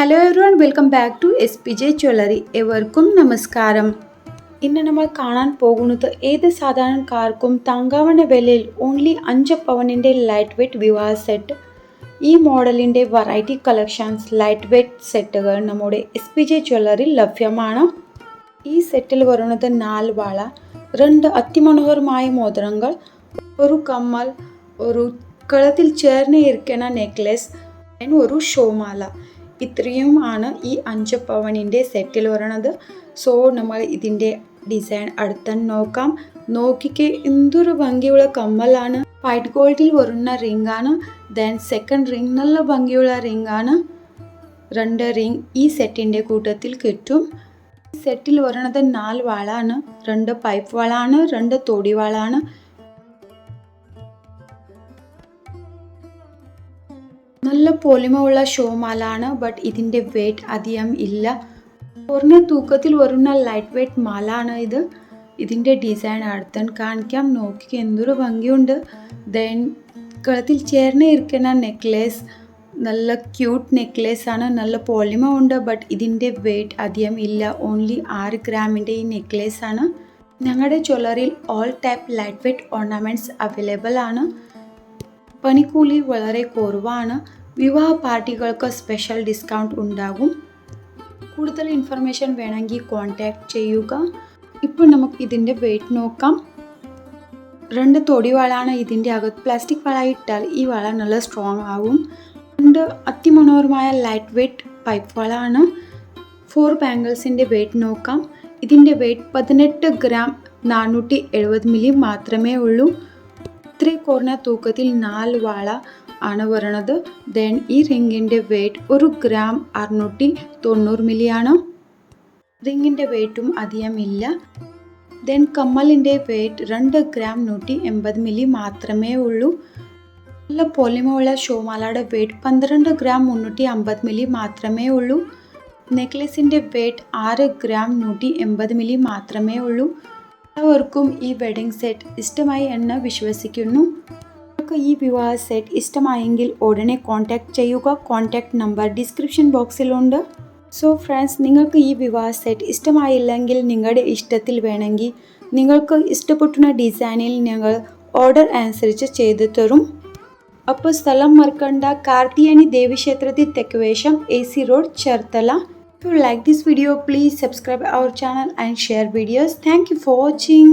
Hello everyone welcome back to S P J jewellery എവർക്കും നമസ്കാരം. ഇന്ന് നമ്മൾ കാണാൻ പോകുന്നത് ഏത് സാധാരണക്കാർക്കും താങ്കാവണ വിലയിൽ ഓൺലി അഞ്ച് പവനിന്റെ ലൈറ്റ് വെയ്റ്റ് വിവാഹ സെറ്റ് ഈ മോഡലിന്റെ വെറൈറ്റി കളക്ഷൻസ് ലൈറ്റ് വെയ്റ്റ് സെറ്റുകൾ നമ്മുടെ എസ് പി ജെ ജ്വല്ലറിയിൽ ലഭ്യമാണ്. ഈ സെറ്റിൽ വരുന്നത് നാല് വള രണ്ട് അതിമനോഹരമായ മോതിരങ്ങൾ ഒരു കമ്മൽ ഒരു കളത്തിൽ ചേർന്ന് ഇരിക്കുന്ന നെക്ലെസ് ഒരു ഷോമാല. ഇത്രയും ആണ് ഈ അഞ്ച് പവനിന്റെ സെറ്റിൽ വരണത്. സോ നമ്മൾ ഇതിന്റെ ഡിസൈൻ അടുത്ത നോക്കാം. നോക്കിക്ക് എന്തൊരു ഭംഗിയുള്ള കമ്മലാണ്. വൈറ്റ് ഗോൾഡിൽ വരുന്ന റിംഗ് ആണ്. ദെൻ സെക്കൻഡ് റിംഗ് നല്ല ഭംഗിയുള്ള റിംഗ് ആണ്. രണ്ട് റിംഗ് ഈ സെറ്റിന്റെ കൂട്ടത്തിൽ കിട്ടും. സെറ്റിൽ വരണത് നാല് വാളാണ്. രണ്ട് പൈപ്പ് വാളാണ്. രണ്ട് തൊടി വാളാണ്. നല്ല പൊലിമുള്ള ഷോമാലാണ് ബട്ട് ഇതിന്റെ വെയിറ്റ് അധികം ഇല്ല. കുറഞ്ഞ തൂക്കത്തിൽ വരുന്ന ലൈറ്റ് വെയ്റ്റ് മാലാണ് ഇത്. ഇതിന്റെ ഡിസൈൻ അടുത്തൻ കാണിക്കാം. നോക്കി എന്തൊരു ഭംഗിയുണ്ട്. ദെൻ കളത്തിൽ ചേർന്ന് ഇരിക്കുന്ന നെക്ലേസ് നല്ല ക്യൂട്ട് നെക്ലേസ് ആണ്. നല്ല പോളിമ ഉണ്ട് ബട്ട് ഇതിന്റെ വെയിറ്റ് അധികം ഇല്ല. ഓൺലി ആറ് ഗ്രാമിന്റെ ഈ നെക്ലേസ് ആണ്. ഞങ്ങളുടെ ജ്വല്ലറിയിൽ all type light weight ornaments available ആണ്. പണിക്കൂലി വളരെ കുറവാണ്. വിവാഹ പാർട്ടികൾക്ക് സ്പെഷ്യൽ ഡിസ്കൗണ്ട് ഉണ്ടാകും. കൂടുതൽ ഇൻഫർമേഷൻ വേണമെങ്കിൽ കോൺടാക്ട് ചെയ്യുക. ഇപ്പോൾ നമുക്ക് ഇതിന്റെ വെയിറ്റ് നോക്കാം. രണ്ട് തൊടി വളാണ് ഇതിന്റെ അകത്ത്. പ്ലാസ്റ്റിക് വള ഇട്ടാൽ ഈ വള നല്ല സ്ട്രോങ് ആവും. രണ്ട് അതിമനോഹരമായ ലൈറ്റ് വെയ്റ്റ് പൈപ്പ് വളാണ് ഫോർ ബാംഗിൾസിന്റെ വെയിറ്റ് നോക്കാം. ഇതിന്റെ വെയിറ്റ് പതിനെട്ട് ഗ്രാം നാനൂറ്റി എഴുപത് മില്ലി മാത്രമേ ഉള്ളൂ. ഇത്രയും കുറഞ്ഞ തൂക്കത്തിൽ നാല് വാള ആണ് വരണത്. ദെൻ ഈ റിങ്ങിന്റെ വെയ്റ്റ് ഒരു ഗ്രാം അറുന്നൂറ്റി തൊണ്ണൂറ് മില്ലിയാണ്. റിങ്ങിന്റെ വെയ്റ്റും അധികം ഇല്ല. ദെൻ കമ്മലിന്റെ വെയ്റ്റ് രണ്ട് ഗ്രാം നൂറ്റി എൺപത് മില്ലി മാത്രമേ ഉള്ളൂ. നല്ല പൊലിമയുള്ള ഷോമാലയുടെ വെയ്റ്റ് പന്ത്രണ്ട് ഗ്രാം മുന്നൂറ്റി അമ്പത് മില്ലി മാത്രമേ ഉള്ളൂ. നെക്ലസിന്റെ വെയ്റ്റ് ആറ് ഗ്രാം നൂറ്റി എൺപത് മില്ലി മാത്രമേ ഉള്ളൂ. എല്ലാവർക്കും ഈ വെഡിങ് സെറ്റ് ഇഷ്ടമായി എന്ന് വിശ്വസിക്കുന്നു. നിങ്ങൾക്ക് ഈ വിവാഹ സെറ്റ് ഇഷ്ടമായെങ്കിൽ ഉടനെ കോൺടാക്ട് ചെയ്യുക കോൺടാക്ട് നമ്പർ ഡിസ്ക്രിപ്ഷൻ ബോക്സിലുണ്ട് സോ ഫ്രണ്ട്സ് നിങ്ങൾക്ക് ഈ വിവാഹ സെറ്റ് ഇഷ്ടമായില്ലെങ്കിൽ നിങ്ങളുടെ ഇഷ്ടത്തിൽ വേണമെങ്കിൽ നിങ്ങൾക്ക് ഇഷ്ടപ്പെട്ടുന്ന ഡിസൈനിൽ ഞങ്ങൾ ഓർഡർ അനുസരിച്ച് ചെയ്തു തരും അപ്പോൾ സ്ഥലം മറക്കണ്ട കാർത്തിയാനി ദേവീക്ഷേത്രത്തിൽ തെക്കുവേഷം A C road Cherthala If you like this video, please subscribe our channel and share videos. Thank for watching.